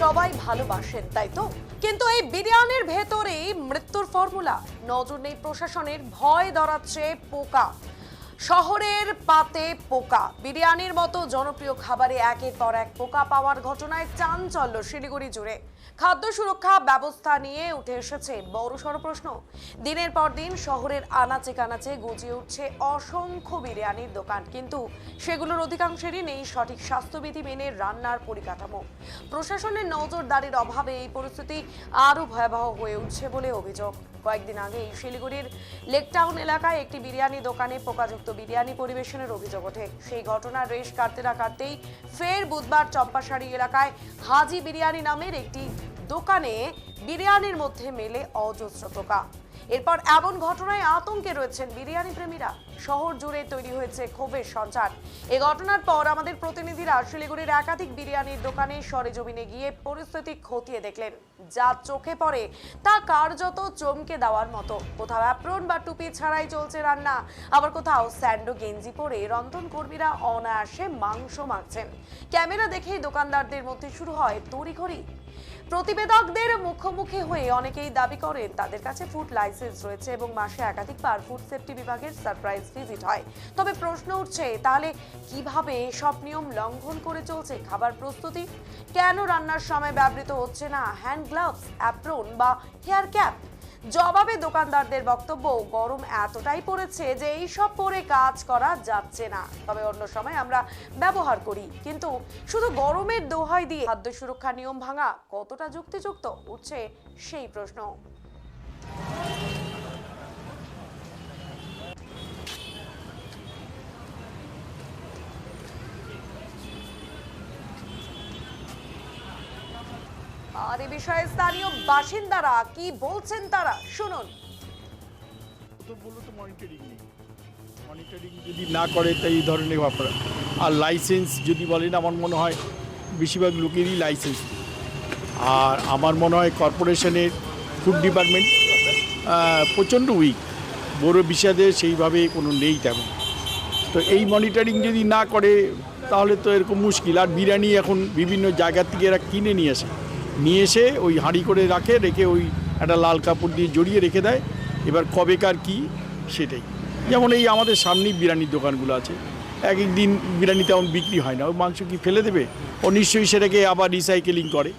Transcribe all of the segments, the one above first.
সবাই ভালোবাসেন, তাই তো? কিন্তু এই বিরিয়ানির ভেতরেই মৃত্যুর ফর্মুলা। নজর নেই প্রশাসনের, ভয় ধরাচ্ছে পোকা। শহরের পাতে পোকা। বিরিয়ানির মতো জনপ্রিয় খাবারে একের পর এক পোকা পাওয়ার ঘটনায় চাঞ্চল্য শিলিগুড়ি জুড়ে। খাদ্য সুরক্ষা ব্যবস্থা নিয়ে উঠে এসেছে বড়সড় প্রশ্ন। দিনের পর দিন শহরের আনাচে কানাচে গজিয়ে উঠছে অসংখ্য বিরিয়ানির দোকান। কিন্তু সেগুলোর অধিকাংশেরই নেই সঠিক স্বাস্থ্যবিধি মেনে রান্নার পরিকাঠামো। প্রশাসনের নজরদারির অভাবে এই পরিস্থিতি আরও ভয়াবহ হয়ে উঠছে বলে অভিযোগ। কয়েকদিন আগেই শিলিগুড়ির লেকটাউন এলাকায় একটি বিরিয়ানি দোকানে পোকাযুক্ত বিরিয়ানি পরিবেশনের অভিযোগ ওঠে। সেই ঘটনার রেশ কাটতে না কাটতেই ফের বুধবার চম্পাশাড়ি এলাকায় হাজি বিরিয়ানি নামের একটি দোকানে বিরিয়ানির মধ্যে মেলে অজস্র পোকা এরপর এমন ঘটনায় আতঙ্কে রয়েছেন বিরিয়ানি প্রেমীরা। শহর জুড়ে তৈরি হয়েছে ক্ষোভের সঞ্চার। এই ঘটনার পর আমাদের প্রতিনিধিরা শিলিগুড়ির একাধিক বিরিয়ানির দোকানে সরেজমিনে গিয়ে পরিস্থিতি খতিয়ে দেখলেন। যা চোখে পড়ে, তা কার্যত চমকে দেওয়ার মতো। কোথাও অ্যাপ্রন বা টুপি ছাড়াই চলছে রান্না। আবার কোথাও স্যান্ডো গেঞ্জি পরে রন্ধন কর্মীরা অনায়াসে মাংস মাখছেন। ক্যামেরা দেখেই দোকানদারদের মধ্যে শুরু হয় তড়িঘড়ি। প্রতিবেদকদের মুখোমুখি হয়ে অনেকেই দাবি করেন, তাদের কাছে ফুড লাইসেন্স রয়েছে এবং মাসে একাধিকবার ফুড সেফটি বিভাগের সারপ্রাইজ ভিজিট হয় তবে প্রশ্ন উঠছে, তাহলে কীভাবে সব নিয়ম লঙ্ঘন করে চলছে খাবার প্রস্তুতি? কেন রান্নার সময় ব্যবহৃত হচ্ছে না হ্যান্ড গ্লাভস অ্যাপ্রন বা হেয়ার ক্যাপ জবাবে দোকানদারদের বক্তব্য, গরম এতটাই পড়েছে যে এই সব পরে কাজ করা যাচ্ছে না। তবে অন্য সময় আমরা ব্যবহার করি, কিন্তু শুধু গরমের দোহাই দিয়ে খাদ্য সুরক্ষা নিয়ম ভাঙা কতটা যুক্তিযুক্ত? উঠছে সেই প্রশ্ন। আর এ বিষয়ে স্থানীয় বাসিন্দারা কি বলছেন তারা? শুনুন। তো তো মনিটরিং নেই। মনিটরিং যদি না করে, তাই এই ধরনের ব্যাপার। আর লাইসেন্স যদি বলেন, আমার মনে হয় বেশিরভাগ লোকেরই লাইসেন্স আর আমার মনে হয় কর্পোরেশনের ফুড ডিপার্টমেন্ট প্রচণ্ড উইক বড় বিষাদে সেইভাবে কোনো নেই তেমন। তো এই মনিটরিং যদি না করে, তাহলে তো এরকম মুশকিল। আর বিরিয়ানি এখন বিভিন্ন জায়গা থেকে এরা কিনে নিয়ে আসে। নিয়ে এসে ওই হাঁড়ি করে রাখে, রেখে ওই একটা লাল কাপড় দিয়ে জড়িয়ে রেখে দেয়। এবার কবেকার কি? সেটাই। যেমন এই আমাদের সামনেই বিরিয়ানির দোকানগুলো আছে। এক এক দিন বিরিয়ানি তেমন বিক্রি হয় না। ওই মাংস কি ফেলে দেবে? ও নিশ্চয়ই সেটাকে আবার রিসাইকেলিং করে।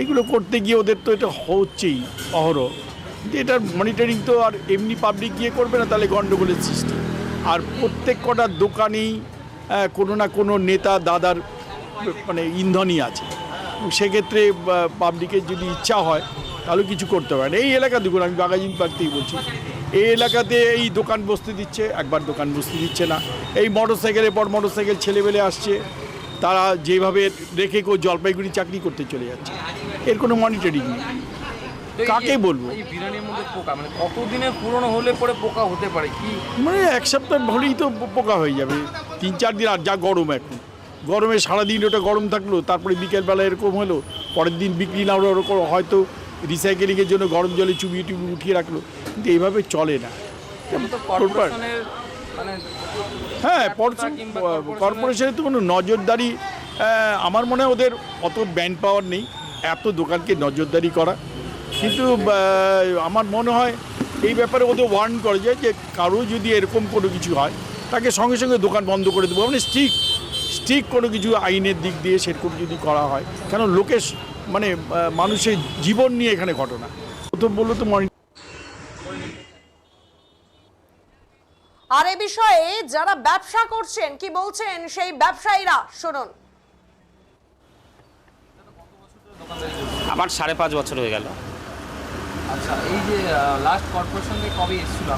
এগুলো করতে গিয়ে ওদের তো এটা হচ্ছেই, অহরহ। এটার মনিটরিং তো আর এমনি পাবলিক গিয়ে করবে না, তাহলে গণ্ডগোলের সৃষ্টি। আর প্রত্যেক কটা দোকানেই কোনো না কোনো নেতা, দাদার মানে ইন্ধনই আছে। সেক্ষেত্রে পাবলিকের যদি ইচ্ছা হয় তাহলে কিছু করতে পারে না এই এলাকা দেখুন আমি বাগাজিন পার্ক থেকেই বলছি। এই এলাকাতে এই দোকান বসতে দিচ্ছে একবার দোকান বসতে দিচ্ছে না। এই মোটর সাইকেলের পর মোটর সাইকেল ছেলেবেলে আসছে তারা যেভাবে রেখে কেউ জলপাইগুড়ি চাকরি করতে চলে যাচ্ছে। এর কোনো মনিটরিং নেই। কাকে বলব? মানে কতদিনের পুরনো হলে পরে পোকা হতে পারে? কি? মানে এক সপ্তাহ হলেই তো পোকা হয়ে যাবে। তিন চার দিন আর যা গরম এখন। গরমে সারাদিন ওটা গরম থাকল তারপরে বিকেলবেলা এরকম হলো পরের দিন বিক্রি না হলো ওরকম হয়তো রিসাইকেলিংয়ের জন্য গরম জলে চুবিয়ে টুবি উঠিয়ে রাখল কিন্তু এইভাবে চলে না। মানে হ্যাঁ কর্পোরেশনের তো কোনো নজরদারি আমার মনে হয় ওদের অত ব্যান্ড পাওয়ার নেই এত দোকানকে নজরদারি করা। কিন্তু আমার মনে হয় এই ব্যাপারে ওদের ওয়ার্ন করে যায় যে কারও যদি এরকম কোনো কিছু হয় তাকে সঙ্গে সঙ্গে দোকান বন্ধ করে দেবো। মানে স্ট্রিক স্ট্রিক কোনো কিছু আইনের দিক দিয়ে সেরকম যদি করা হয় কেন লোকের মানে মানুষের জীবন নিয়ে এখানে ঘটনা। তো বলল তো মনি আর এ বিষয়ে যারা ব্যবসা করছেন কি বলছেন সেই ব্যবসায়ীরা? শুনুন। আমার সাড়ে পাঁচ বছর হয়ে গেল। আচ্ছা এই যে লাস্ট কর্পোরেশন থেকে কবে এসেছিল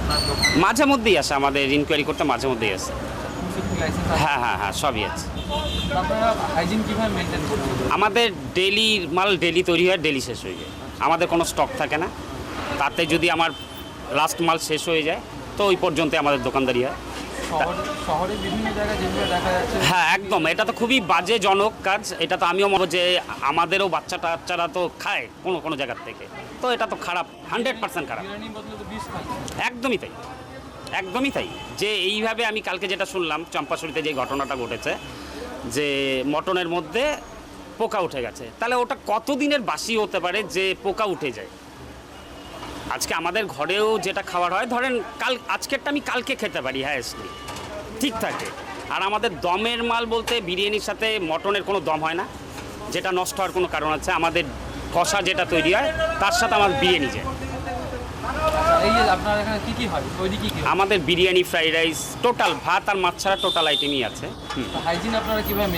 মাঝে মধ্যেই আসে আমাদের ইনকোয়ারি করতে মাঝে মধ্যেই আসে। হ্যাঁ হ্যাঁ হ্যাঁ সবই আছে। আমাদের ডেলি মাল ডেলি তৈরি হয় ডেলি শেষ হয়ে যায়। আমাদের কোনো স্টক থাকে না। তাতে যদি আমার লাস্ট মাল শেষ হয়ে যায় তো ওই পর্যন্ত আমাদের দোকানদারি হয়। হ্যাঁ একদম। এটা তো খুবই বাজেজনক কাজ। এটা তো আমিও মনে যে আমাদেরও বাচ্চা টাচ্চারা তো খায় কোনো কোনো জায়গার থেকে। তো এটা তো খারাপ হান্ড্রেড পার্সেন্ট খারাপ। একদমই তাই। একদমই তাই। যে এইভাবে আমি কালকে যেটা শুনলাম, চম্পাশড়িতে যে ঘটনাটা ঘটেছে, যে মটনের মধ্যে পোকা উঠে গেছে। তাহলে ওটা কতদিনের বাসি হতে পারে যে পোকা উঠে যায়? আজকে আমাদের ঘরেও যেটা খাবার হয়, ধরেন কাল, আজকেরটা আমি কালকে খেতে পারি হ্যাঁ ঠিক থাকে। আর আমাদের দমের মাল বলতে বিরিয়ানির সাথে মটনের কোনো দম হয় না। যেটা নষ্ট হওয়ার কোনো কারণ আছে, আমাদের কষা যেটা তৈরি হয়, তার সাথে আমার বিরিয়ানি যায়। এই যে আপনার এখানে কি কি হয়? তৈরি কি কি আমাদের বিরিয়ানি ফ্রাইড রাইস টোটাল ভাত আর মাছ ছাড়া টোটাল আইটেমই আছে। হুম। হাইজিন আপনারা কীভাবে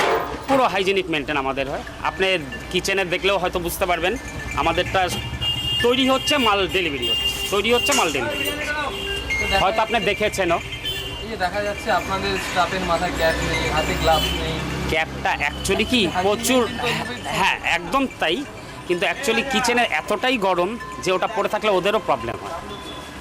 পুরো হাইজিনিক মেনটেন আমাদের হয়। আপনি কিচেনে দেখলেও হয়তো বুঝতে পারবেন আমাদেরটা তৈরি হচ্ছে মাল ডেলিভারি হচ্ছে। তৈরি হচ্ছে মাল ডেলিভারি হয়তো আপনি দেখেছেনও। এই দেখা যাচ্ছে আপনাদের স্টাফের মাথায় ক্যাপ নেই হাতে গ্লাভস নেই। ক্যাবটা অ্যাকচুয়ালি কি? প্রচুর হ্যাঁ একদম তাই। কিন্তু অ্যাকচুয়ালি কিচেনে এতটাই গরম যে ওটা পড়ে থাকলে ওদেরও প্রবলেম হয়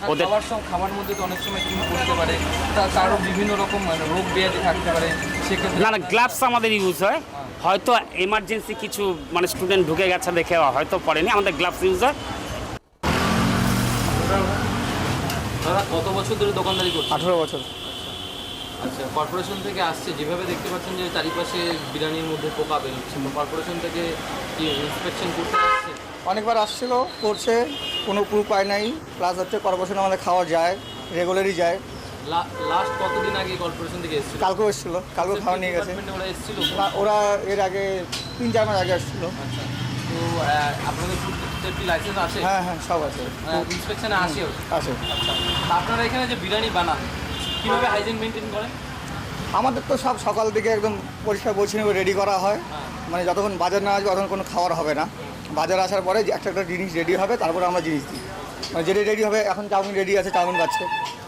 ওদের- খাবার সব খাবার মধ্যে তো অনেক সময় কি করতে পারে। তা তারও বিভিন্ন রকম মানে রোগ ব্যাধি থাকতে পারে। সেক্ষেত্রে না না গ্লাভস আমাদের ইউজ হয়। হয়তো এমার্জেন্সি কিছু মানে স্টুডেন্ট ঢুকে গেছে দেখে হয়তো পড়েনি আমাদের গ্লাভস ইউজ হয়। দাদা কত বছর ধরে দোকানদারি করছে আঠেরো বছর। আচ্ছা কর্পোরেশন থেকে আসছে। যেভাবে দেখতে পাচ্ছেন যে চারিপাশে বিরিয়ানির মধ্যে পোকা বেরোচ্ছে কর্পোরেশন থেকে কি ইন্সপেকশন করতে আসছে? অনেকবার আসছিল করছে কোনো প্রুফ পায় নাই। প্লাস হচ্ছে কর্পোরেশন আমাদের খাওয়া যায় রেগুলারই যায়। লাস্ট কতদিন আগে কর্পোরেশন থেকে এসেছিল? কালকেও এসেছিল কালকেও খাওয়া নিয়ে গেছে। ওরা না, ওরা এর আগে তিন চার মাস আগে আসছিল। আচ্ছা তো আপনাদের সেফটি লাইসেন্স আছে? হ্যাঁ হ্যাঁ সব আছে। ইন্সপেকশনে আছে আচ্ছা আপনারা এখানে যে বিরিয়ানি বানান কীভাবে হাইজিন মেনটেন করেন? আমাদের তো সব সকাল থেকে একদম পরিষ্কার পরিচ্ছন্ন রেডি করা হয়। মানে যতক্ষণ বাজার না আসবে ততক্ষণ কোনো খাবার হবে না। বাজার আসার পরে যে একটা একটা জিনিস রেডি হবে তারপরে আমরা জিনিস দিই। মানে যেটা রেডি হবে এখন চাউমিন রেডি আছে চাউমিন পাচ্ছে।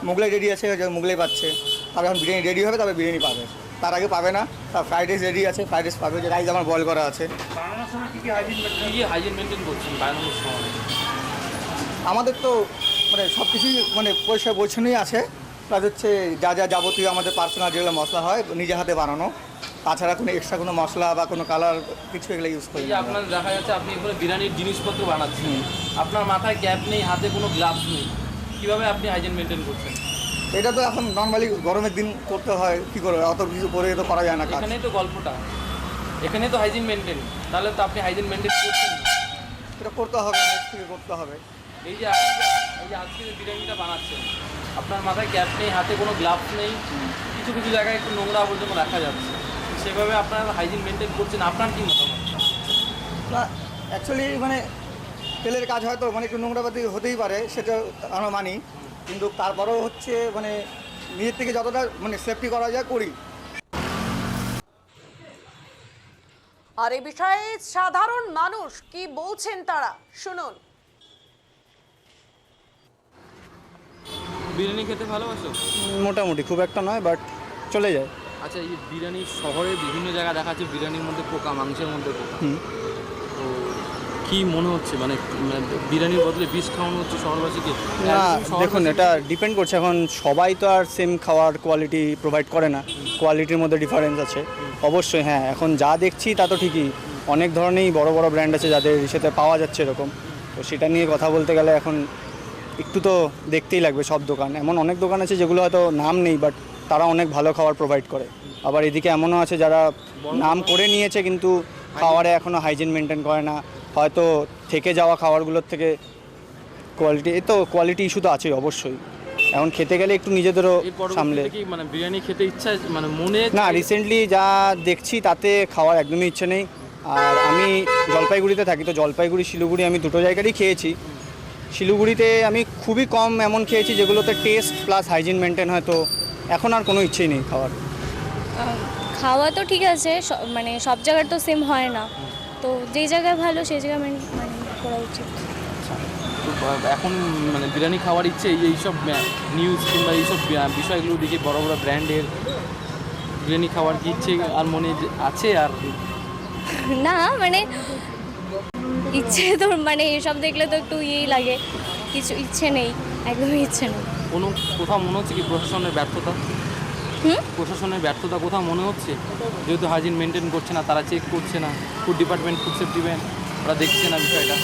মুগলাই রেডি আছে যে পাচ্ছে। তারপর এখন বিরিয়ানি রেডি হবে তবে বিরিয়ানি পাবে। তার আগে পাবে না তার ফ্রাইড রাইস রেডি আছে ফ্রাইড রাইস পাবে যে রাইস আমার বয়েল করা আছে। কী কী হাইজিন মেনটেন করছেন বানানোর সময়। আমাদের তো মানে সব কিছুই মানে পরিষ্কার পরিচ্ছন্নই আছে। প্লাস হচ্ছে যা যা যাবতীয় আমাদের পার্সোনাল যেগুলো মশলা হয় নিজে হাতে বানানো। তাছাড়া কোনো এক্সট্রা কোনো মশলা বা কোনো কালার কিছু এগুলো ইউজ করি না আপনার দেখা যাচ্ছে আপনি এখানে বিরিয়ানির জিনিসপত্র বানাচ্ছেন। আপনার মাথায় ক্যাপ নেই হাতে কোনো গ্লাভস নেই। কীভাবে আপনি হাইজিন মেনটেন করছেন? এটা তো এখন নর্মালি গরমের দিন করতে হয় কী করে? অত কিছু পরে তো করা যায় না কাজ। এখানেই তো গল্পটা। এখানেই তো হাইজিন মেনটেন তাহলে তো আপনি হাইজিন মেনটেন করছেন এটা করতে হবে নেক্সট থেকে করতে হবে। এই যে আপনি এই যে আজকে যে বিরিয়ানিটা বানাচ্ছেন আপনার মাথায় ক্যাপ নেই হাতে কোনো গ্লাভস নেই। কিছু কিছু জায়গায় একটু নোংরা পর্যন্ত রাখা যাচ্ছে। সেভাবে আপনারা হাইজিন মেনটেন করছেন আপনার কি মতামত? না অ্যাকচুয়ালি মানে তেলের কাজ হয়তো মানে একটু নোংরাপাতি হতেই পারে সেটা আমরা মানি। কিন্তু তারপরেও হচ্ছে মানে নিজের থেকে যতটা মানে সেফটি করা যায় করি। আর এ বিষয়ে সাধারণ মানুষ কি বলছেন তারা? শুনুন। বিরিয়ানি খেতে ভালোবাসো? মোটামুটি খুব একটা নয় বাট চলে যায়। আচ্ছা এই বিরিয়ানি শহরে বিভিন্ন জায়গায় দেখা যাচ্ছে বিরিয়ানির মধ্যে পোকা মাংসের মধ্যে পোকা। তো কি মনে হচ্ছে? মানে মানে বিরিয়ানির বদলে বিষ খাওয়ানো হচ্ছে শহরবাসীকে না দেখুন এটা ডিপেন্ড করছে। এখন সবাই তো আর সেম খাওয়ার কোয়ালিটি প্রোভাইড করে না। কোয়ালিটির মধ্যে ডিফারেন্স আছে। অবশ্যই হ্যাঁ এখন যা দেখছি তা তো ঠিকই। অনেক ধরনেরই বড় বড় ব্র্যান্ড আছে যাদের সাথে পাওয়া যাচ্ছে এরকম। তো সেটা নিয়ে কথা বলতে গেলে এখন একটু তো দেখতেই লাগবে সব দোকান। এমন অনেক দোকান আছে যেগুলো হয়তো নাম নেই বাট তারা অনেক ভালো খাবার প্রোভাইড করে। আবার এদিকে এমনও আছে যারা নাম করে নিয়েছে কিন্তু খাওয়ারে এখনও হাইজিন মেনটেন করে না। হয়তো থেকে যাওয়া খাবারগুলোর থেকে কোয়ালিটি এ তো কোয়ালিটি ইস্যু তো আছেই অবশ্যই। এখন খেতে গেলে একটু নিজেদেরও সামলে। মানে বিরিয়ানি খেতে ইচ্ছা মানে মনে না রিসেন্টলি যা দেখছি তাতে খাওয়ার একদমই ইচ্ছে নেই। আর আমি জলপাইগুড়িতে থাকি তো জলপাইগুড়ি শিলিগুড়ি আমি দুটো জায়গারই খেয়েছি। শিলিগুড়িতে আমি খুবই কম এমন খেয়েছি যেগুলোতে টেস্ট প্লাস হাইজিন মেনটেন হয় তো এখন আর কোনো ইচ্ছেই নেই খাওয়ার। খাওয়া তো ঠিক আছে মানে সব জায়গার তো সেম হয় না। তো যেই জায়গায় ভালো সেই জায়গায় মানে মানে করা উচিত। এখন মানে বিরিয়ানি খাওয়ার ইচ্ছে এই এইসব নিউজ কিংবা এইসব বিষয়গুলো দেখে বড় বড় ব্র্যান্ডের বিরিয়ানি খাওয়ার কি ইচ্ছে আর মনে আছে আর? না মানে ইচ্ছে তো মানে এসব দেখলে তো একটু ইয়েই লাগে। কিছু ইচ্ছে নেই একদমই ইচ্ছে নেই। কোনো কোথাও মনে হচ্ছে কি প্রশাসনের ব্যর্থতা? প্রশাসনের ব্যর্থতা কোথাও মনে হচ্ছে? যেহেতু হাইজিন মেনটেন করছে না তারা চেক করছে না ফুড ডিপার্টমেন্ট ফুড সেফটি ওরা দেখছে না বিষয়টা।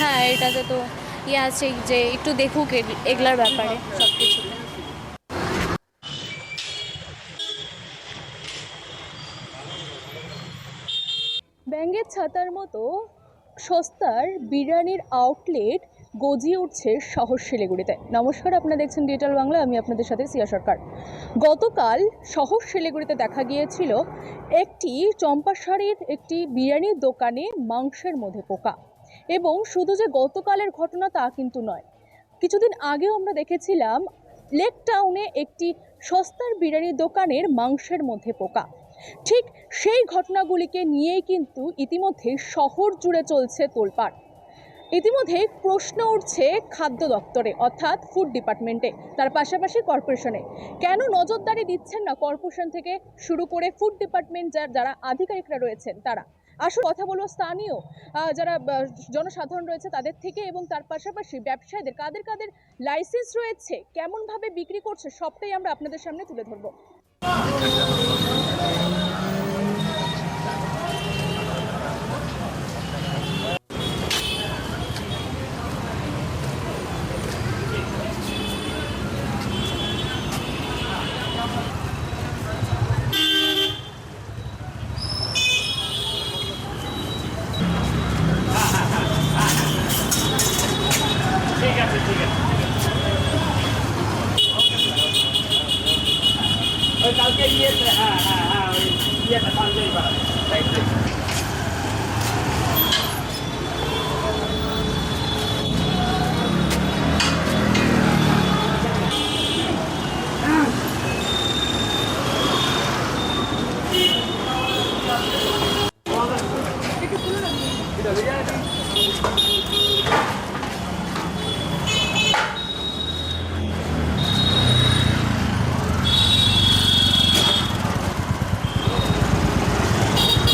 হ্যাঁ এটাতে তো ইয়ে আছে যে একটু দেখুক এগ- এগুলার ব্যাপারে সব কিছুতে ব্যঙ্গের ছলে হাতার মতো সস্তার বিরিয়ানির আউটলেট গজিয়ে উঠছে শহর শিলিগুড়িতে। নমস্কার, আপনারা দেখছেন ডিজিটাল বাংলা, আমি আপনাদের সাথে সিয়া সরকার। গতকাল শহর শিলিগুড়িতে দেখা গিয়েছিল একটি চম্পাশাড়ির একটি বিরিয়ানির দোকানে মাংসের মধ্যে পোকা। এবং শুধু যে গতকালের ঘটনা তা কিন্তু নয়। কিছুদিন আগেও আমরা দেখেছিলাম লেক টাউনে একটি সস্তার বিরিয়ানির দোকানের মাংসের মধ্যে পোকা। ঠিক সেই ঘটনাগুলিকে নিয়েই কিন্তু ইতিমধ্যে শহর জুড়ে চলছে তোলপাড়। ইতিমধ্যে প্রশ্ন উঠছে খাদ্য দপ্তরে, অর্থাৎ ফুড ডিপার্টমেন্টে তার পাশাপাশি কর্পোরেশনে কেন নজরদারি দিচ্ছেন না কর্পোরেশন থেকে শুরু করে ফুড ডিপার্টমেন্ট যারা আধিকারিকরা রয়েছেন তারা? আসল কথা বলব স্থানীয় যারা জনসাধারণ রয়েছে তাদের থেকে এবং তার পাশাপাশি ব্যবসায়ীদের, কাদের কাদের লাইসেন্স রয়েছে, কেমনভাবে বিক্রি করছে, সবটাই আমরা আপনাদের সামনে তুলে ধরবো।